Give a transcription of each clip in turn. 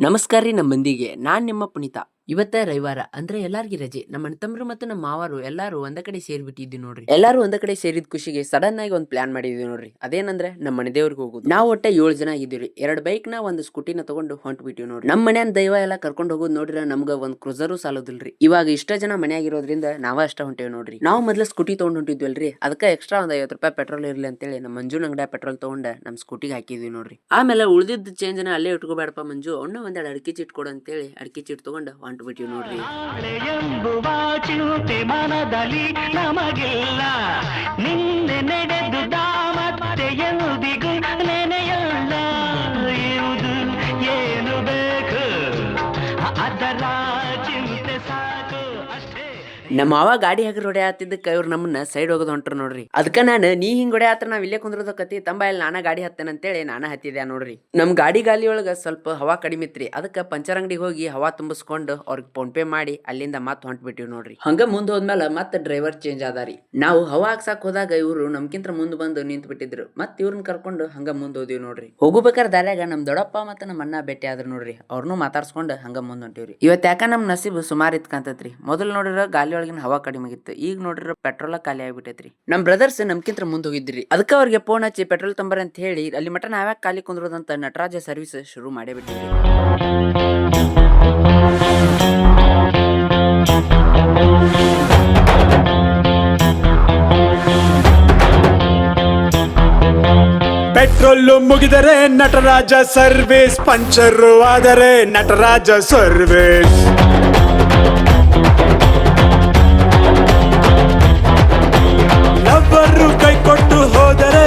ನಮಸ್ಕಾರ ರೀ ನಮ್ಮ ಮಂದಿಗೆ ನಾನು ನಿಮ್ಮ ಪುನೀತ. ಇವತ್ತ ರವಿವಾರ. ಅಂದ್ರೆ ಎಲ್ಲಾರ್ಗಿ ರಜೆ. ನಮ್ಮ ತಮ್ಮರು ಮತ್ತು ನಮ್ಮ ಮಾವರು ಎಲ್ಲಾರು ಒಂದ ಕಡೆ ಸೇರ್ಬಿಟ್ಟಿದ್ವಿ ನೋಡ್ರಿ. ಎಲ್ಲಾರು ಒಂದ ಕಡೆ ಸೇರಿದ ಖುಷಿಗೆ ಸಡನ್ ಆಗಿ ಒಂದು ಪ್ಲಾನ್ ಮಾಡಿದ್ವಿ ನೋಡ್ರಿ. ಅದೇನಂದ್ರೆ ನಮ್ಮ ಮನೆ ದೇವ್ರಿಗೆ ಹೋಗುದು. ನಾವು ಒಟ್ಟೆ ಏಳು ಜನ ಆಗಿದ್ವಿ ಎರಡು ಬೈಕ್ನ ಒಂದು ಸ್ಕೂಟಿನ ತಗೊಂಡು ಹೊಂಟ್ ಬಿಟ್ಟಿವಿ ನೋಡ್ರಿ. ನಮ್ಮ ಮನ್ಯಾನ ದೈವ ಎಲ್ಲ ಕರ್ಕೊಂಡು ಹೋಗೋದು ನೋಡ್ರಿ ನಮ್ಗ ಒಂದ್ ಕ್ರೂಸರು ಸಾಲೋದಿಲ್ರಿ. ಇವಾಗ ಇಷ್ಟ ಜನ ಮನೆಯಾಗಿರೋದ್ರಿಂದ ನಾವ ಅಷ್ಟ ಹೊಂಟೇವಿ ನೋಡ್ರಿ. ನಾವು ಮೊದ್ಲ ಸ್ಕೂಟಿ ತಗೊಂಡ್ ಹೊಂಟಿದ್ವಲ್ರಿ. ಅದಕ್ಕೆ ಎಕ್ಸ್ಟ್ರಾ ಒಂದ್ ಐವತ್ತು ರೂಪಾಯಿ ಪೆಟ್ರೋಲ್ ಇರ್ಲಿ ಅಂತೇಳಿ ನಮ್ಮ ಮಂಜು ಅಂಗಡಿಯ ಪೆಟ್ರೋಲ್ ತಗೊಂಡ ನಮ್ ಸ್ಕೂಟಿಗೆ ಹಾಕಿದ್ವಿ ನೋಡ್ರಿ. ಆಮೇಲೆ ಉಳಿದಿದ್ದ ಚೇಂಜ್ನ ಅಲ್ಲೇ ಇಟ್ಕೋಬೇಡಪ್ಪ ಮಂಜು. ಅವನ್ನ ಒಂದೆರಡು ಅಡಿಕೆ ಚೀಟ್ ಕೊಡು ಅಂತೇಳಿ ಅಡಿಕೆ ಚೀಟ್ ತಗೊಂಡು ಬಿಟ್ಟಿವಿ ನೋಡ್ರಿ. ಎಂಬುವ ಚಿಂತೆ ಮನದಲ್ಲಿ ನಮಗಿಲ್ಲ. ನಿನ್ನೆ ನಡೆದು ದಾಮತ್ತೆ ಎಂದಿಗೂ ನಮ್ಮ ಮಾವ ಗಾಡಿ ಹಾಕಿ ಹೊಡೆ ಹತ್ತಿದ್ದಕ್ಕ ಇವ್ರು ನಮ್ಮನ್ನ ಸೈಡ್ ಹೋಗೋದು ಹೊಂಟ್ರು ನೋಡ್ರಿ. ಅದಕ್ಕ ನಾನು, ನೀ ಹಿಂಗ್ ಹೊಡೆ ಹತ್ರ, ನಾವ್ ಇಲ್ಲೇ ಕುಂದ್ರದ ಕತಿ, ತಂಬ ಇಲ್ಲಿ ನಾನ ಗಾಡಿ ಹತ್ತೇನೆ ಅಂತೇಳಿ ನಾನ ಹತ್ತಿದ್ಯಾ ನೋಡ್ರಿ. ನಮ್ ಗಾಡಿ ಗಾಲಿ ಒಳಗ ಸ್ವಲ್ಪ ಹವಾ ಕಡಿಮೆ ಇತ್ರಿ, ಅದಕ್ಕ ಪಂಚರ್ ಅಂಗಡಿಗೆ ಹೋಗಿ ಹವಾ ತುಂಬಿಸ್ಕೊಂಡು ಅವ್ರಿಗೆ ಫೋನ್ ಪೇ ಮಾಡಿ ಅಲ್ಲಿಂದ ಮತ್ ಹೊಂಟ್ಬಿಟ್ಟಿವಿ ನೋಡ್ರಿ. ಹಂಗ ಮುಂದ್ ಹೋದ್ಮೇಲೆ ಮತ್ತೆ ಡ್ರೈವರ್ ಚೇಂಜ್ ಆದಾರಿ ನಾವು ಹವಾ ಹಾಕ್ಸಾಕ್ ಹೋದಾಗ ಇವ್ರು ನಮ್ಕಿಂತ ಮುಂದ್ ಬಂದು ನಿಂತ್ ಬಿಟ್ಟಿದ್ರು ಮತ್ ಇವ್ರನ್ನ ಕರ್ಕೊಂಡು ಹಂಗ ಮುಂದ್ ಹೋದಿವಿ ನೋಡ್ರಿ. ಹೋಗ್ಬೇಕಾರೆ ದಾರ್ಯಾಗ ನಮ್ ದೊಡ್ಡಪ್ಪ ಮತ್ತೆ ನಮ್ಮ ಅಣ್ಣ ಭೇಟಿ ಆದ್ರು ನೋಡ್ರಿ ಅವ್ರನ್ನೂ ಮಾತಾಡ್ಸ್ಕೊಂಡು ಹಂಗ ಮುಂದ್ ಹೊಂಟಿವ್ರಿ. ಇವತ್ ಯಾಕ ನಮ್ ನಸೀಬ್ ಸುಮಾರ್ ಇತ್ಕಂತತ್ರಿ ಮೊದಲ್ ನೋಡಿರೋ ಗಾಲಿ ಒಳಗಿನ ಹವಾ ಕಡಿಮೆ ಆಗಿತ್ತು. ಈಗ ನೋಡ್ರಿ ಪೆಟ್ರೋಲ್ ಖಾಲಿ ಆಗ್ಬಿಟ್ಟೈತ್ರಿ. ನಮ್ ಬ್ರದರ್ಸ್ ನಮ್ಕಿಂತ ಮುಂದೆ ಹೋಗಿದ್ರಿ. ಅದಕ್ಕೆ ಅವ್ರಿಗೆ ಫೋನ್ ಹಚ್ಚಿ, ಪೆಟ್ರೋಲ್ ತಂಬರ್ ಅಂತ ಹೇಳಿ, ಅಲ್ಲಿ ಮಟ ನಾವ್ಯಾ ಖಾಲಿ ಕುಂದ್ರೋದಂತ ನಟರಾಜ ಸರ್ವಿಸ್ ಶುರು ಮಾಡಿಬಿಟ್ಟಿದ್ರಿ. ಪೆಟ್ರೋಲ್ ಮುಗಿದರೆ ನಟರಾಜ ಸರ್ವಿಸ್ ಪಂಚರು ಆದರೆ ನಟರಾಜ ಸರ್ವಿಸ್ ಲವ್ವರು ಕೈ ಕೊಟ್ಟು ಹೋದರೆ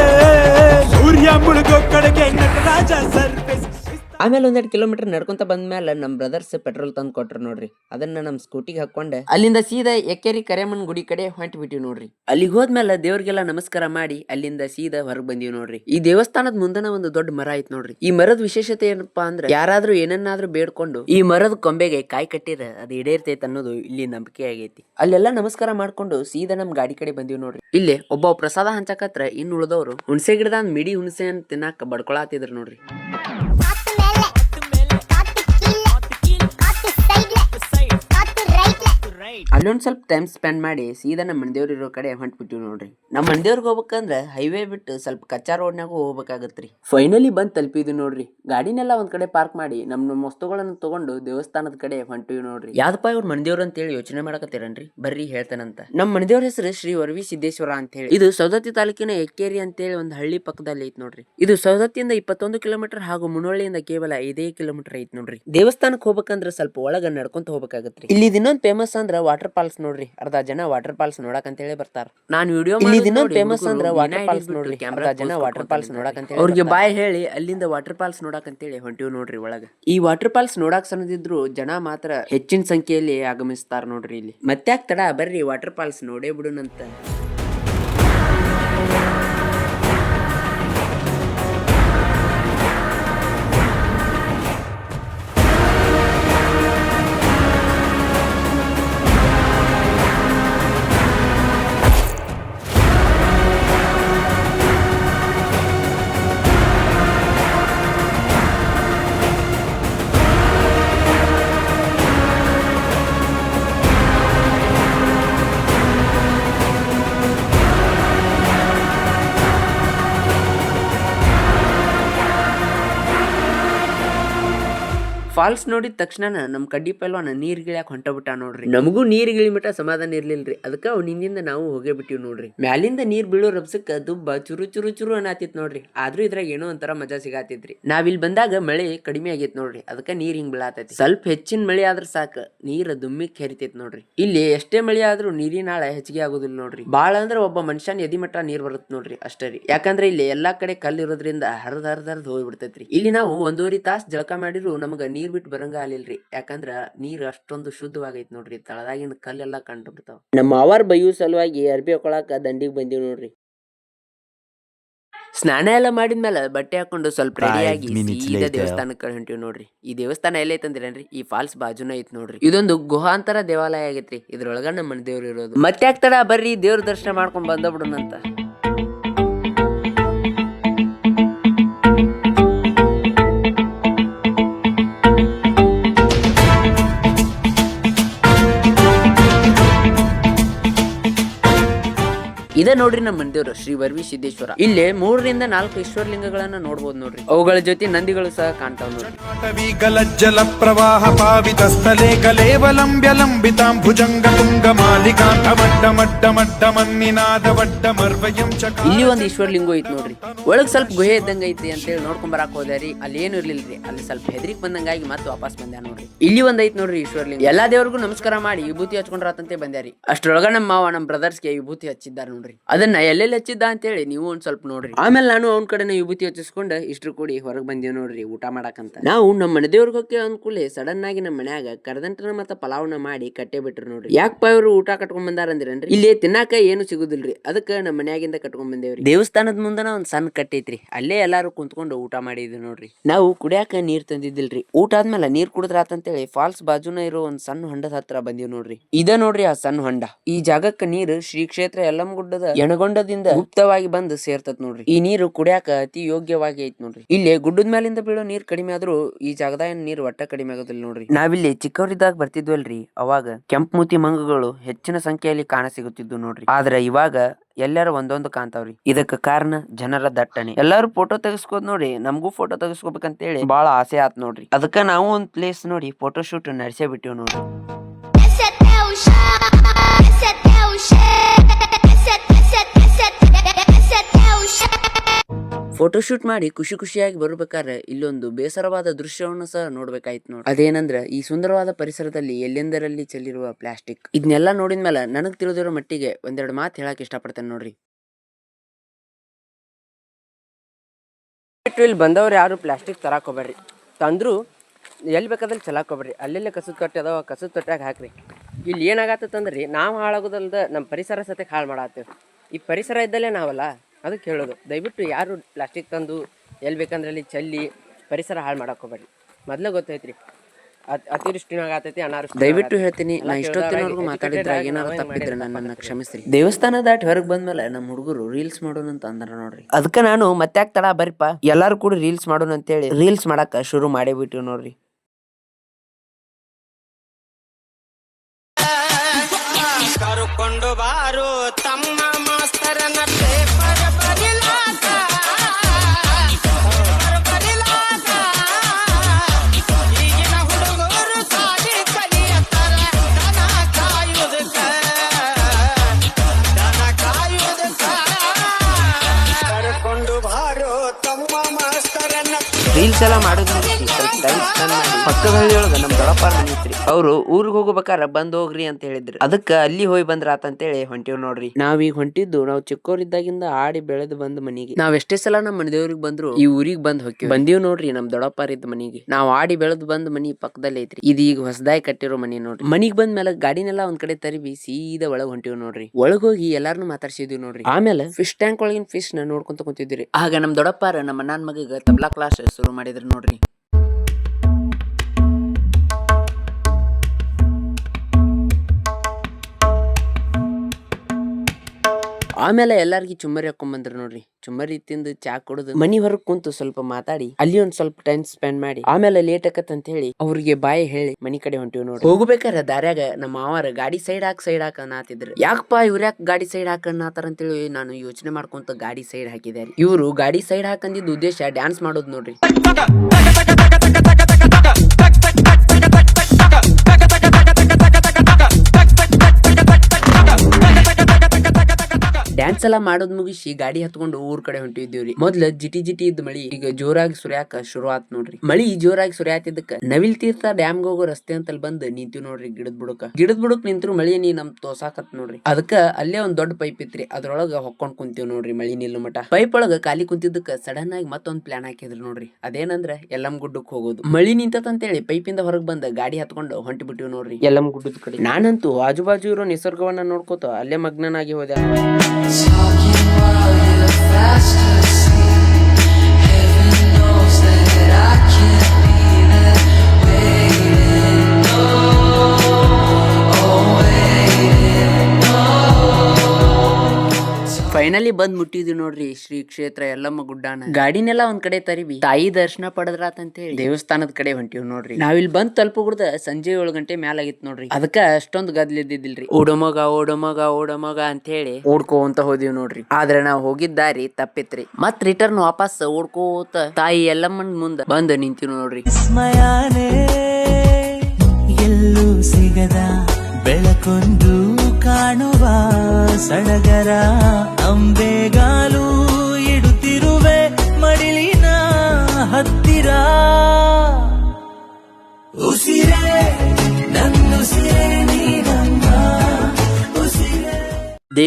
ಸೂರ್ಯ ಮುಳುಗೋ ಕಡೆಗೆ ನಟರಾಜ ಸರ್ವಿಸ್ ಆಮೇಲೆ ಒಂದೆರಡು ಕಿಲೋಮೀಟರ್ ನಡ್ಕೊಂತ ಬಂದ್ಮೇಲೆ ನಮ್ ಬ್ರದರ್ಸ್ ಪೆಟ್ರೋಲ್ ತಂದು ಕೊಟ್ರು ನೋಡ್ರಿ. ಅದನ್ನ ನಮ್ ಸ್ಕೂಟಿಗೆ ಹಾಕೊಂಡೆ. ಅಲ್ಲಿಂದ ಸೀದಾ ಎಕ್ಕೇರಿ ಕರೆಮನ್ ಗುಡಿ ಕಡೆ ಹೊಂಟ್ ಬಿಟ್ಟಿವಿ ನೋಡ್ರಿ. ಅಲ್ಲಿಗೆ ಹೋದ್ಮೇಲೆ ದೇವ್ರಿಗೆಲ್ಲ ನಮಸ್ಕಾರ ಮಾಡಿ ಅಲ್ಲಿಂದ ಸೀದಾ ಹೊರಗ್ ಬಂದಿವಿ ನೋಡ್ರಿ. ಈ ದೇವಸ್ಥಾನದ ಮುಂದನ ಒಂದು ದೊಡ್ಡ ಮರ ಐತ್ ನೋಡ್ರಿ. ಈ ಮರದ ವಿಶೇಷತೆ ಏನಪ್ಪಾ ಅಂದ್ರೆ ಯಾರಾದ್ರೂ ಏನನ್ನಾದ್ರೂ ಬೇಡ್ಕೊಂಡು ಈ ಮರದ ಕೊಂಬೆಗೆ ಕಾಯಿ ಕಟ್ಟಿರ ಅದು ಈಡೇರ್ತೈತೆ ಅನ್ನೋದು ಇಲ್ಲಿ ನಂಬಿಕೆ ಆಗೈತಿ. ಅಲ್ಲೆಲ್ಲ ನಮಸ್ಕಾರ ಮಾಡ್ಕೊಂಡು ಸೀದಾ ನಮ್ ಗಾಡಿ ಕಡೆ ಬಂದಿವಿ ನೋಡ್ರಿ. ಇಲ್ಲಿ ಒಬ್ಬ ಪ್ರಸಾದ ಹಂಚಕತ್ರ ಇನ್ನು ಉಳಿದವರು ಹುಣಸೆ ಗಿಡದ ಮಿಡಿ ಹುಣಸೆ ಅಂತ ತಿನ್ನಾಕ ಬಡ್ಕೊಳತಿದ್ರು ನೋಡ್ರಿ. ಅಲ್ಲೊಂದ್ ಸ್ವಲ್ಪ ಟೈಮ್ ಸ್ಪೆಂಡ್ ಮಾಡಿ ಸೀದಾ ನಮ್ಮ ಮನೆದೇವ್ರು ಇರೋ ಕಡೆ ಹೊಂಟ್ಬಿಟ್ಟಿವಿ ನೋಡ್ರಿ. ನಮ್ಮ ಮನೆದೇವ್ರಿಗೆ ಹೋಗ್ಬೇಕಂದ್ರೆ ಹೈವೇ ಬಿಟ್ಟು ಸ್ವಲ್ಪ ಕಚ್ಚಾ ರೋಡ್ನಾಗೂ ಹೋಗ್ಬೇಕಾಗತ್ರಿ. ಫೈನಲಿ ಬಂದ್ ತಲುಪಿದ್ವಿ ನೋಡ್ರಿ. ಗಾಡಿನೆಲ್ಲ ಒಂದ್ ಕಡೆ ಪಾರ್ಕ್ ಮಾಡಿ ನಮ್ ನಮ್ಮ ವಸ್ತುಗಳನ್ನ ತಗೊಂಡು ದೇವಸ್ಥಾನದ ಕಡೆ ಹೊಂಟಿವಿ ನೋಡ್ರಿ. ಯಾವ್ದಪ್ಪ ಇವ್ರ ಮನೆದೇವ್ರು ಅಂತ ಹೇಳಿ ಯೋಚನೆ ಮಾಡಕತ್ತೀರನ್ರಿ? ಬರ್ರಿ ಹೇಳ್ತಾನಂತ ನಮ್ಮ ಮನೆದೇವ್ರ ಹೆಸರು ಶ್ರೀ ವರವಿ ಸಿದ್ದೇಶ್ವರ ಅಂತ ಹೇಳಿ ಇದು ಸೌದತ್ತಿ ತಾಲೂಕಿನ ಎಕ್ಕೇರಿ ಅಂತೇಳಿ ಒಂದು ಹಳ್ಳಿ ಪಕ್ಕದಲ್ಲಿ ಐತ್ ನೋಡ್ರಿ. ಇದು ಸೌದತ್ತಿಯಿಂದ ಇಪ್ಪತ್ತೊಂದು ಕಿಲೋಮೀಟರ್ ಹಾಗೂ ಮುನವಳ್ಳಿಯಿಂದ ಕೇವಲ ಐದೇ ಕಿಲೋಮೀಟರ್ ಐತ್ ನೋಡ್ರಿ. ದೇವಸ್ಥಾನಕ್ಕೆ ಹೋಗ್ಬೇಕಂದ್ರೆ ಸ್ವಲ್ಪ ಒಳಗ ನಡ್ಕೊಂತ ಹೋಗ್ಬೇಕಾಗತ್ರಿ. ಇಲ್ಲಿ ಇನ್ನೊಂದ್ ಫೇಮಸ್ ಅಂದ್ರ ವಾಟರ್ ಫಾಲ್ಸ್ ನೋಡ್ರಿ. ಅರ್ಧ ಜನ ವಾಟರ್ ಫಾಲ್ಸ್ ನೋಡಕ್ ಅಂತ ಹೇಳಿ ಬರ್ತಾರ ನಾನು ವಿಡಿಯೋ ಫೇಮಸ್ ಅಂದ್ರೆ ವಾಟರ್ ಫಾಲ್ಸ್ ನೋಡ್ರಿ. ಅರ್ಧ ಜನ ವಾಟರ್ ಫಾಲ್ಸ್ ನೋಡಕ್ ಅಂತ ಅವ್ರಿಗೆ ಬಾಯ್ ಹೇಳಿ ಅಲ್ಲಿಂದ ವಾಟರ್ ಫಾಲ್ಸ್ ನೋಡಕ್ ಅಂತ ಹೇಳಿ ಹೊಂಟಿವ್ ನೋಡ್ರಿ ಒಳಗ. ಈ ವಾಟರ್ ಫಾಲ್ಸ್ ನೋಡಕ್ ಸಣ್ಣದಿದ್ರು ಜನ ಮಾತ್ರ ಹೆಚ್ಚಿನ ಸಂಖ್ಯೆಯಲ್ಲಿ ಆಗಮಿಸ್ತಾರ ನೋಡ್ರಿ ಇಲ್ಲಿ. ಮತ್ತೆ ತಡ ಬರ್ರಿ ವಾಟರ್ ಫಾಲ್ಸ್ ನೋಡೇ ಬಿಡುನಂತ. ಫಾಲ್ಸ್ ನೋಡಿದ ತಕ್ಷಣ ನಮ್ಮ ಕಡ್ಡಿ ಪಲ್ವಾನ ನೀರ್ ಗಿಳ್ಯಾಕ ಹೊಂಟಬಿಟ್ಟ ನೋಡ್ರಿ. ನಮಗೂ ನೀರ್ ಗಿಳಿಮಿಟ ಸಮಾಧಾನ ಇರ್ಲಿಲ್ರಿ. ಅದಕ್ಕೆ ಅವ್ ಹಿಂದಿಂದ ನಾವು ಹೋಗೇ ಬಿಟ್ಟಿವಿ ನೋಡ್ರಿ. ಮ್ಯಾಲಿಂದ ನೀರ್ ಬೀಳೋ ರಬ್ಸಕ್ಕ ದುಬ್ಬ ಚುರು ಚುರು ಚುರು ಅನ್ನತಿತ್ ನೋಡ್ರಿ. ಆದ್ರೂ ಇದ್ರಾಗ ಏನೋ ಒಂಥರ ಮಜಾ ಸಿಗಾತಿದ್ರಿ ನಾವ್ ಇಲ್ಲಿ ಬಂದಾಗ ಮಳೆ ಕಡಿಮೆ ಆಗೈತ್ ನೋಡ್ರಿ. ಅದಕ್ಕೆ ನೀರ್ ಹಿಂಗ್ ಬೀಳಾತೈತಿ. ಸ್ವಲ್ಪ ಹೆಚ್ಚಿನ ಮಳೆ ಆದ್ರ ಸಾಕು, ನೀರ್ ದುಮ್ಮಿ ಹೆರಿತೈತ್ ನೋಡ್ರಿ. ಇಲ್ಲಿ ಎಷ್ಟೇ ಮಳೆ ಆದ್ರೂ ನೀರಿನ ಆಳ ಹೆಚ್ಚಿಗೆ ಆಗುದಿಲ್ಲ ನೋಡ್ರಿ. ಬಾಳ ಅಂದ್ರ ಒಬ್ಬ ಮನುಷ್ಯನ ಎದಿ ಮಟ್ಟ ನೀರ್ ಬರುತ್ತೆ ನೋಡ್ರಿ ಅಷ್ಟೇ ರೀ. ಯಾಕಂದ್ರೆ ಇಲ್ಲಿ ಎಲ್ಲಾ ಕಡೆ ಕಲ್ಲು ಇರೋದ್ರಿಂದ ಹರಿದ್ ಹರಿದ್ ಹರಿದ್ ಹೋಗ್ಬಿಡ್ತೈತ್ರಿ. ಇಲ್ಲಿ ನಾವು ಒಂದೂವರೆ ತಾಸ್ ಜಳಕ ಮಾಡಿದ್ರು ನಮಗ ನೀರ್ ಬಿಟ್ಟು ಬರಂಗ ಆಲಿಲ್ರಿ ಯಾಕಂದ್ರ ನೀರ್ ಅಷ್ಟೊಂದು ಶುದ್ಧವಾಗೈತ್ ನೋಡ್ರಿ ತಳದಾಗಿನ ಕಲ್ಲೆಲ್ಲ ಕಂಡು ಬಿಡ್ತಾವ. ನಮ್ಮ ಅವರ್ ಬಯ್ಯು ಸಲುವಾಗಿ ಅರ್ಬಿ ಹಾಕೊಳಕ ದಂಡಿಗೆ ಬಂದಿವ್ ನೋಡ್ರಿ. ಸ್ನಾನ ಎಲ್ಲ ಮಾಡಿದ್ಮೇಲೆ ಬಟ್ಟೆ ಹಾಕೊಂಡು ಸ್ವಲ್ಪ ರೆಡಿಯಾಗಿ ಸೀದಾ ದೇವಸ್ಥಾನಕ್ಕೆ ಹೊಂಟಿವಿ ನೋಡ್ರಿ. ಈ ದೇವಸ್ಥಾನ ಎಲ್ಲ ಐತಂದ್ರೇನ್ರಿ ಈ ಫಾಲ್ಸ್ ಬಾಜುನ ಐತ್ ನೋಡ್ರಿ. ಇದೊಂದು ಗುಹಾಂತರ ದೇವಾಲಯ ಆಗೈತ್ರಿ. ಇದ್ರೊಳಗ ನಮ್ಮ ದೇವ್ರು ಇರೋದು. ಮತ್ತೆ ಆಗ್ತಾರ ಬರ್ರಿ? ದೇವ್ರ ದರ್ಶನ ಮಾಡ್ಕೊಂಡ್ ಬಂದ ಬಿಡೋಣಂತ ಇದೇ ನೋಡ್ರಿ ನಮ್ಮ ಮಂದಿರ ಶ್ರೀ ವರ್ವಿ ಸಿದ್ದೇಶ್ವರ. ಇಲ್ಲಿ ಮೂರರಿಂದ ನಾಲ್ಕು ಈಶ್ವರಲಿಂಗಗಳನ್ನ ನೋಡಬಹುದು ನೋಡ್ರಿ. ಅವುಗಳ ಜೊತೆ ನಂದಿಗಳು ಸಹ ಕಾಣ್ತಾವ್ ನೋಡ್ರಿ. ಜಲ ಪ್ರವಾಹ ಪಾವಿತ ಸ್ಥಳೇ ಕಲೇವಲಂಬ್ಯ ಲಂಬಿತಾಂ ಭುಜಂಗ ತುಂಗ ಮಡ್ಡ ಮಡ್ಡ ಮಡ್ಡ ಮನ್ನಿನಾದ ವಡ್ಡ ಮರ್ವಯಂ ಇಲ್ಲಿ ಒಂದು ಈಶ್ವರಲಿಂಗ ಐತಿ ನೋಡ್ರಿ. ಒಳಗ್ ಸ್ವಲ್ಪ ಗುಹೆ ಇದ್ದಂಗ ಐತಿ ಅಂತೇಳಿ ನೋಡ್ಕೊಂಡ್ ಬರಾಕ್ ಹೋದ್ರಿ ಅಲ್ಲಿ ಏನು ಇರ್ಲಿಲ್ರಿ. ಅಲ್ಲಿ ಸ್ವಲ್ಪ ಹೆದರಿಕ್ ಬಂದಂಗಾಗಿ ಮತ್ತೆ ವಾಪಸ್ ಬಂದ ನೋಡ್ರಿ. ಇಲ್ಲಿ ಒಂದ್ ಐತಿ ನೋಡ್ರಿ ಈಶ್ವರಲಿಂಗ. ಎಲ್ಲಾ ದೇವ್ರಿಗೂ ನಮಸ್ಕಾರ ಮಾಡಿ ವಿಭೂತಿ ಹಚ್ಕೊಂಡ್ರಾತಂತೆ ಬಂದ್ಯಾರಿ. ಅಷ್ಟ್ರೊಳಗ ನಮ್ಮ ಮಾವ ನಮ್ಮ ಬ್ರದರ್ಸ್ಗೆ ವಿಭೂತಿ ಹಚ್ಚಿದ್ದಾರೆ ನೋಡ್ರಿ. ಅದನ್ನ ಎಲ್ಲೆಲ್ಲಿ ಹಚ್ಚಿದ್ದ ಅಂತೇಳಿ ನೀವು ಒಂದ್ ಸ್ವಲ್ಪ ನೋಡ್ರಿ. ಆಮೇಲೆ ನಾನು ಅವ್ನ ಕಡೆನ ವಿಭೂತಿ ಹಚ್ಚಿಸ್ಕೊಂಡು ಇಷ್ಟ್ರು ಕೂಡಿ ಹೊರಗ್ ಬಂದೇವ್ ನೋಡ್ರಿ ಊಟ ಮಾಡಕಂತ. ನಾವು ನಮ್ಮ ಮನೆ ದೇವ್ರಿಗೆ ಹೋಗಿ ಅನ್ಕೂಲೆ ಸಡನ್ ಆಗಿ ನಮ್ಮ ಮನ್ಯಾಗ ಕರದಂಟನ ಮತ್ತ ಪಲಾವ್ನ ಮಾಡಿ ಕಟ್ಟೆ ಬಿಟ್ರು ನೋಡ್ರಿ. ಯಾಕಪ್ಪ ಇವ್ರು ಊಟ ಕಟ್ಕೊಂಡ್ ಬಂದಾರ ಅಂದ್ರಿ ಇಲ್ಲಿ ತಿನ್ನಾಕ ಏನು ಸಿಗುದಿಲ್ರಿ. ಅದಕ್ಕ ನಮ್ಮ ಮನ್ಯಾಗಿಂದ ಕಟ್ಕೊಂಡ್ ಬಂದೇವ್ರಿ. ದೇವಸ್ಥಾನದ ಮುಂದನ ಒಂದ್ ಸಣ್ಣ ಕಟ್ಟೈತ್ರಿ. ಅಲ್ಲೇ ಎಲ್ಲಾರು ಕುಂತ್ಕೊಂಡು ಊಟ ಮಾಡಿದ್ವಿ ನೋಡ್ರಿ. ನಾವು ಕುಡಿಯಾಕ ನೀರ್ ತಂದಿದ್ದಿಲ್ರಿ. ಊಟ ಆದ್ಮೇಲೆ ನೀರ್ ಕುಡಿದ್ರ ಆತಂತೇಳಿ ಫಾಲ್ಸ್ ಬಾಜುನ ಇರೋ ಒಂದ್ ಸಣ್ಣ ಹೊಂಡದ ಹತ್ರ ಬಂದಿವ್ ನೋಡ್ರಿ. ಇದ ನೋಡ್ರಿ ಆ ಸಣ್ಣ ಹೊಂಡ. ಈ ಜಾಗಕ್ಕ ನೀರು ಶ್ರೀ ಕ್ಷೇತ್ರ ಯಲ್ಲಮ್ಮಗುಡ್ಡದ ಎಣಗೊಂಡದಿಂದ ಗುಪ್ತವಾಗಿ ಬಂದು ಸೇರ್ತತ್ ನೋಡ್ರಿ. ಈ ನೀರು ಕುಡಿಯಾಕ ಅತಿ ಯೋಗ್ಯವಾಗಿ ಐತ್ ನೋಡ್ರಿ. ಇಲ್ಲಿ ಗುಡ್ಡದ ಮೇಲಿಂದ ಬೀಳೋ ನೀರ್ ಕಡಿಮೆ ಆದ್ರೂ ಈ ಜಾಗದಾಗ ನೀರ್ ಒಟ್ಟ ಕಡಿಮೆ ಆಗೋದಿಲ್ಲ ನೋಡ್ರಿ. ನಾವಿಲ್ಲಿ ಚಿಕ್ಕವರಿದ್ದಾಗ ಬರ್ತಿದ್ವಲ್ರಿ ಅವಾಗ ಕೆಂಪ್ ಮೂತಿ ಮಂಗಗಳು ಹೆಚ್ಚಿನ ಸಂಖ್ಯೆಯಲ್ಲಿ ಕಾಣ ಸಿಗುತ್ತಿದ್ವು ನೋಡ್ರಿ. ಆದ್ರೆ ಇವಾಗ ಎಲ್ಲಾರು ಒಂದೊಂದು ಕಾಣ್ತಾವ್ರಿ. ಇದಕ್ಕ ಕಾರಣ ಜನರ ದಟ್ಟಣೆ. ಎಲ್ಲಾರು ಫೋಟೋ ತೆಗಿಸ್ಕೋದ್ ನೋಡಿ ನಮಗೂ ಫೋಟೋ ತೆಗಿಸ್ಕೋಬೇಕಂತೇಳಿ ಬಹಳ ಆಸೆ ಆತ್ ನೋಡ್ರಿ. ಅದಕ್ಕ ನಾವು ಒಂದ್ ಪ್ಲೇಸ್ ನೋಡಿ ಫೋಟೋ ಶೂಟ್ ನಡೆಸೇ ಬಿಟ್ಟಿವ್ ನೋಡ್ರಿ. ಫೋಟೋ ಶೂಟ್ ಮಾಡಿ ಖುಷಿ ಖುಷಿಯಾಗಿ ಬರಬೇಕಾದ್ರೆ ಇಲ್ಲೊಂದು ಬೇಸರವಾದ ದೃಶ್ಯವನ್ನು ಸಹ ನೋಡ್ಬೇಕಾಯ್ತು ನೋಡಿ. ಅದೇನಂದ್ರ ಈ ಸುಂದರವಾದ ಪರಿಸರದಲ್ಲಿ ಎಲ್ಲೆಂದರಲ್ಲಿ ಚೆಲ್ಲಿರುವ ಪ್ಲಾಸ್ಟಿಕ್ ಇದನ್ನೆಲ್ಲ ನೋಡಿದ್ಮೇಲೆ ನನಗ್ ತಿಳಿದಿರೋ ಮಟ್ಟಿಗೆ ಒಂದೆರಡು ಮಾತು ಹೇಳಕ್ ಇಷ್ಟಪಡ್ತೇನೆ ನೋಡ್ರಿ. ಇಲ್ಲಿ ಬಂದವ್ರು ಯಾರು ಪ್ಲಾಸ್ಟಿಕ್ ತರಾಕ್ ಹೋಗ್ಬೇಡ್ರಿ. ತಂದ್ರು ಎಲ್ಲಿ ಬೇಕಾದಲ್ಲಿ ಚಲಾಕ್ ಹೋಗ್ಬೇಡ್ರಿ. ಅಲ್ಲೆಲ್ಲ ಕಸದ ತೊಟ್ಟೆ ಅದಾವ, ಕಸದ ತೊಟ್ಟಾಗ ಹಾಕ್ರಿ. ಇಲ್ಲಿ ಏನಾಗತ್ತಂದ್ರಿ ನಾವು ಹಾಳಾಗೋದಲ್ದ ನಮ್ಮ ಪರಿಸರ ಸತ್ಯಕ್ಕೆ ಹಾಳು ಮಾಡತ್ತೇವೆ ಈ ಪರಿಸರ ಇದ್ದಲ್ಲೇ ನಾವಲ್ಲ. ಅದಕ್ಕೆ ಹೇಳೋದು ದಯವಿಟ್ಟು ಯಾರು ಪ್ಲಾಸ್ಟಿಕ್ ತಂದು ಎಲ್ಲಿ ಬೇಕಂದ್ರೆ ಅಲ್ಲಿ ಚೆಲ್ಲಿ ಪರಿಸರ ಹಾಳು ಮಾಡಕ್ ಹೋಗ್ಬೇಡಿ. ಮೊದ್ಲೇ ಗೊತ್ತೈತ್ರಿ. ದಯವಿಟ್ಟು ಹೇಳ್ತೀನಿ ನಾ ಇಷ್ಟೊತ್ತಿನವರೆಗೂ ಮಾತಾಡಿದ್ರೆ ಏನಾದ್ರು ತಪ್ಪಿದ್ರೆ ನನ್ನನ್ನು ಕ್ಷಮಿಸ್ರಿ. ದೇವಸ್ಥಾನ ದಾಟಿ ಹೊರಗೆ ಬಂದ್ಮೇಲೆ ನಮ್ಮ ಹುಡುಗರು ರೀಲ್ಸ್ ಮಾಡೋಣ ಅಂತ ಅಂದ್ರ ನೋಡ್ರಿ. ಅದಕ್ಕೆ ನಾನು ಮತ್ತೆ ತಡ ಬರ್ರಿಪ್ಪ ಎಲ್ಲಾರು ಕೂಡ ರೀಲ್ಸ್ ಮಾಡೋಣ ಅಂತೇಳಿ ರೀಲ್ಸ್ ಮಾಡಕ್ಕೆ ಶುರು ಮಾಡಿಬಿಟ್ಟಿವಿ ನೋಡ್ರಿ. ಕೊಂಡು ಬಾರು ರೀಲ್ಸ್ ಎಲ್ಲ ಮಾಡೋದ್. ಮುಗಿಸಿ ಸ್ವಲ್ಪ ಟೈಮ್ ಸ್ಪೆಂಡ್ ಮಾಡಿ ಪಕ್ಕದ ಹಳ್ಳಿಯೊಳಗ ನಮ್ ದೊಡ್ಡಪ್ಪ ಮನಿತ್ರಿ ಅವ್ರು ಊರಿಗೆ ಹೋಗ್ಬೇಕಾರ ಬಂದ್ ಹೋಗ್ರಿ ಅಂತ ಹೇಳಿದ್ರು. ಅದಕ್ಕ ಅಲ್ಲಿ ಹೋಗಿ ಬಂದ್ರ ಹೇಳಿ ಹೊಂಟಿವ್ ನೋಡ್ರಿ. ನಾವೀಗ ಹೊಂಟಿದ್ದು ನಾವ್ ಚಿಕ್ಕೋರಿದ್ದಾಗಿಂದ ಆಡಿ ಬೆಳೆದು ಬಂದ್ ಮನಿಗೆ. ನಾವ್ ಎಷ್ಟೇ ಸಲ ನಮ್ಮ ಮನೆದೇವ್ರಿಗೆ ಬಂದ್ರು ಈ ಊರಿಗೆ ಬಂದ್ ಹೋಗಿ ಬಂದೀವ್ ನೋಡ್ರಿ ನಮ್ ದೊಡ್ಡಪ್ಪ ಇದ್ದ ಮನಿಗೆ. ನಾವ್ ಆಡಿ ಬೆಳೆದು ಬಂದ್ ಮನಿ ಪಕ್ಕದಲ್ಲಿ ಐತ್ರಿ. ಇದು ಹೊಸದಾಗಿ ಕಟ್ಟಿರೋ ಮನಿ ನೋಡ್ರಿ. ಮನಿಗ್ ಬಂದ್ ಮೇಲೆ ಗಾಡಿನೆಲ್ಲ ಒಂದ್ ಕಡೆ ತರಿಬಿ ಸೀದಾ ಒಳಗ್ ಹೊಂಟಿವ್ ನೋಡ್ರಿ. ಒಳಗ್ ಹೋಗಿ ಎಲ್ಲಾರನು ಮಾತಾಡ್ಸಿದ್ವಿ ನೋಡ್ರಿ. ಆಮೇಲೆ ಫಿಶ್ ಟ್ಯಾಂಕ್ ಒಳಗಿನ ಫಿಶ್ನ ನೋಡ್ಕೊಂತ ಕುಂತಿದ್ರಿ ಆಗ ನಮ್ ದೊಡ್ಡಪ್ಪಾರ ನಮ್ಮ ಅಣ್ಣನ ಮಗ ತಬ್ಲಾ ಕ್ಲಾಸ್ ಶುರು ಮಾಡಿದ್ರು ನೋಡ್ರಿ. ಆಮೇಲೆ ಎಲ್ಲಾರ್ಗಿ ಚುಮ್ಮರಿ ಹಾಕೊಂಡ್ ಬಂದ್ರು ನೋಡ್ರಿ. ಚುಮ್ಮರಿ ತಿಂದು ಚಾ ಕುಡಿದು ಮನಿ ಹೊರಗ್ ಕುಂತು ಸ್ವಲ್ಪ ಮಾತಾಡಿ, ಅಲ್ಲಿ ಒಂದ್ ಸ್ವಲ್ಪ ಟೈಮ್ ಸ್ಪೆಂಡ್ ಮಾಡಿ, ಆಮೇಲೆ ಲೇಟ್ ಅಂತ ಹೇಳಿ ಅವ್ರಿಗೆ ಬಾಯಿ ಹೇಳಿ, ಮನಿ ಕಡೆ ಹೊಂಟಿವ್ ನೋಡ್ರಿ. ಹೋಗ್ಬೇಕಾರ ದಾರ್ಯಾಗ ನಮ್ಮ ಮಾವಾರ ಗಾಡಿ ಸೈಡ್ ಹಾಕ್ ಸೈಡ್ ಹಾಕ ಅನ್ನತಿದ್ರು. ಯಾಕಪ್ಪ ಇವ್ರ ಯಾಕ ಗಾಡಿ ಸೈಡ್ ಹಾಕನ್ನತಾರ ಅಂತೇಳಿ ನಾನು ಯೋಚನೆ ಮಾಡ್ಕೊಂತ ಗಾಡಿ ಸೈಡ್ ಹಾಕಿದೆ ಇವ್ರು ಗಾಡಿ ಸೈಡ್ ಹಾಕಂದಿದ್ದ ಉದ್ದೇಶ ಡ್ಯಾನ್ಸ್ ಮಾಡೋದು ನೋಡ್ರಿ. ಡ್ಯಾನ್ಸ್ ಎಲ್ಲ ಮಾಡೋದ್ ಮುಗಿಸಿ ಗಾಡಿ ಹತ್ಕೊಂಡು ಊರ್ ಕಡೆ ಹೊಂಟಿದ್ದೀವ್ರಿ. ಮೊದ್ಲ ಜಿಟಿ ಜಿಟಿ ಇದ್ದ ಮಳಿ ಈಗ ಜೋರಾಗಿ ಸುರಿಯಾಕ ಶುರು ಆತ್ ನೋಡ್ರಿ. ಮಳಿ ಜೋರಾಗಿ ಸುರಿಯಾತಿದ್ದಕ್ಕ ನವಿಲ್ ತೀರ್ಥ ಡ್ಯಾಮ್ ಹೋಗೋ ರಸ್ತೆ ಅಂತಲ್ ಬಂದ್ ನಿಂತೀವ್ ನೋಡ್ರಿ ಗಿಡದ್ ಬುಡಕ ಗಿಡದ್ ಬುಡಕ್ ನಿಂತ್ರು ಮಳಿ ನೀ ನಮ್ ತೋಸಾಕತ್ ನೋಡ್ರಿ. ಅದಕ್ಕ ಅಲ್ಲೇ ಒಂದ್ ದೊಡ್ಡ ಪೈಪ್ ಇತ್ರಿ ಅದ್ರೊಳಗ ಹೊಕ್ಕೊಂಡ್ ಕುಂತೀವ್ ನೋಡ್ರಿ ಮಳಿ ನಿಲ್ಲು ಮಟ ಪೈಪ್ ಒಳಗ ಖಾಲಿ ಕುಂತಿದ್ದಕ್ಕ ಸಡನ್ ಆಗಿ ಮತ್ತೊಂದ್ ಪ್ಲಾನ್ ಹಾಕಿದ್ರು ನೋಡ್ರಿ. ಅದೇನಂದ್ರ ಎಲ್ಲಮ್ ಗುಡ್ಡಕ್ ಹೋಗೋದು. ಮಳಿ ನಿಂತಂತೇಳಿ ಪೈಪಿಂದ ಹೊರಗ್ ಬಂದ ಗಾಡಿ ಹತ್ಕೊಂಡು ಹೊಂಟಿ ಬಿಟ್ಟಿವ್ ನೋಡ್ರಿ. ಎಲ್ಲಮ್ ಗುಡ್ಡದ ಕಡೆ. ನಾನಂತೂ ಆಜು ಬಾಜು ಇರೋ ನಿಸರ್ಗವನ್ನ ನೋಡ್ಕೋತ ಅಲ್ಲೇ ಮಗ್ನನಾಗಿ ಹೋದೆ. Talking while you're fast finally ಬಂದ್ ಮುಟ್ಟಿದ್ವಿ ನೋಡ್ರಿ ಶ್ರೀ ಕ್ಷೇತ್ರ ಎಲ್ಲಮ್ಮ ಗುಡ್ಡಾನ. ಗಾಡಿನೆಲ್ಲ ಒಂದ್ ಕಡೆ ತರಿವಿ. ತಾಯಿ ದರ್ಶನ ಪಡೆದ್ರಾತಂತ ಹೇಳಿ ದೇವಸ್ಥಾನದ ಕಡೆ ಹೊಂಟಿವ್ ನೋಡ್ರಿ. ನಾವಿಲ್ ಬಂದ್ ತಲುಪುಗುಡ್ದ ಸಂಜೆ ಏಳು ಗಂಟೆ ಮ್ಯಾಲ ಆಗಿತ್ ನೋಡ್ರಿ. ಅದಕ್ಕ ಅಷ್ಟೊಂದ್ ಗದ್ಲಿದ್ದಿಲ್ರಿ ಓಡಮಗ ಓಡಮಗ ಓಡಮಗ ಅಂತ ಹೇಳಿ ಓಡ್ಕೋಂತ ಹೋದಿವ್ ನೋಡ್ರಿ. ಆದ್ರೆ ನಾವ್ ಹೋಗಿದ್ದಾರಿ ತಪ್ಪಿತ್ರಿ. ಮತ್ ರಿಟರ್ನ್ ವಾಪಸ್ ಓಡ್ಕೋತ ತಾಯಿ ಎಲ್ಲಮ್ಮನ್ ಮುಂದ ಬಂದ್ ನಿಂತಿವ್ ನೋಡ್ರಿ.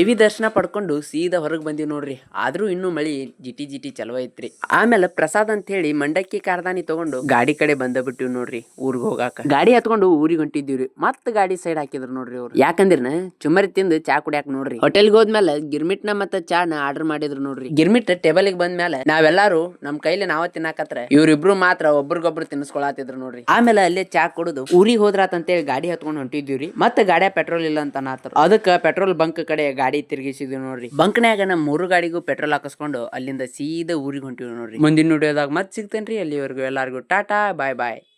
ದೇವಿ ದರ್ಶನ ಪಡ್ಕೊಂಡು ಸೀದಾ ಹೊರಗೆ ಬಂದೀವಿ ನೋಡ್ರಿ. ಆದ್ರೂ ಇನ್ನೂ ಮಳಿ ಜಿಟಿ ಜಿಟಿ ಚಲೋ ಐತ್ರಿ. ಆಮೇಲೆ ಪ್ರಸಾದ್ ಅಂತ ಹೇಳಿ ಮಂಡಕ್ಕಿ ಕಾರ್ದಾನಿ ತಗೊಂಡು ಗಾಡಿ ಕಡೆ ಬಂದ ಬಿಟ್ಟಿವಿ ನೋಡ್ರಿ ಊರಿಗೆ ಹೋಗಾಕ. ಗಾಡಿ ಹತ್ಕೊಂಡು ಊರಿಗೆ ಹೊಂಟಿದ್ದೀವ್ರಿ. ಮತ್ತೆ ಗಾಡಿ ಸೈಡ್ ಹಾಕಿದ್ರು ನೋಡ್ರಿ ಅವ್ರು. ಯಾಕಂದ್ರನ ಚುಮರಿ ತಿಂದು ಚಾ ಕುಡಿಯಾಕ ನೋಡ್ರಿ. ಹೋಟೆಲ್ಗೆ ಹೋದ್ಮೇಲೆ ಗಿರ್ಮಿಟ್ನ ಮತ್ತ ಚಾನ ಆರ್ಡರ್ ಮಾಡಿದ್ರು ನೋಡ್ರಿ. ಗಿರ್ಮಿಟ್ ಟೇಬಲ್ಗೆ ಬಂದ್ಮೇಲೆ ನಾವೆಲ್ಲಾರು ನಮ್ ಕೈಲಿ ನಾವ ತಿನ್ನಾಕತ್ರ ಇವ್ರಿಬ್ರು ಮಾತ್ರ ಒಬ್ರಿಗೊಬ್ರು ತಿನ್ಸ್ಕೊಳತಿದ್ರು ನೋಡ್ರಿ. ಆಮೇಲೆ ಅಲ್ಲೇ ಚಾ ಕೊಡುದು ಊರಿಗೆ ಹೋದ್ರಾತಂತೇಳಿ ಗಾಡಿ ಹತ್ಕೊಂಡು ಹೊಂಟಿದ್ವಿ ಮತ್ತೆ ಗಾಡಿಯ ಪೆಟ್ರೋಲ್ ಇಲ್ಲ ಅಂತ ಅದಕ್ಕ ಪೆಟ್ರೋಲ್ ಬಂಕ್ ಕಡೆ ಗಾಡಿ ತಿರುಗಿಸಿದ್ವಿ ನೋಡ್ರಿ. ಬಂಕ್ನ್ಯಾಗ ನಮ್ಮ ಮೂರು ಗಾಡಿಗೂ ಪೆಟ್ರೋಲ್ ಹಾಕಿಸ್ಕೊಂಡು ಅಲ್ಲಿಂದ ಸೀದಾ ಊರಿಗೆ ಹೊಂಟಿವಿ ನೋಡ್ರಿ. ಮುಂದಿನ ವಿಡಿಯೋದಾಗ ಮತ್ತೆ ಸಿಗ್ತೇನ್ರಿ ಅಲ್ಲಿವರೆಗೂ ಎಲ್ಲರಿಗೂ ಟಾಟಾ ಬಾಯ್ ಬಾಯ್.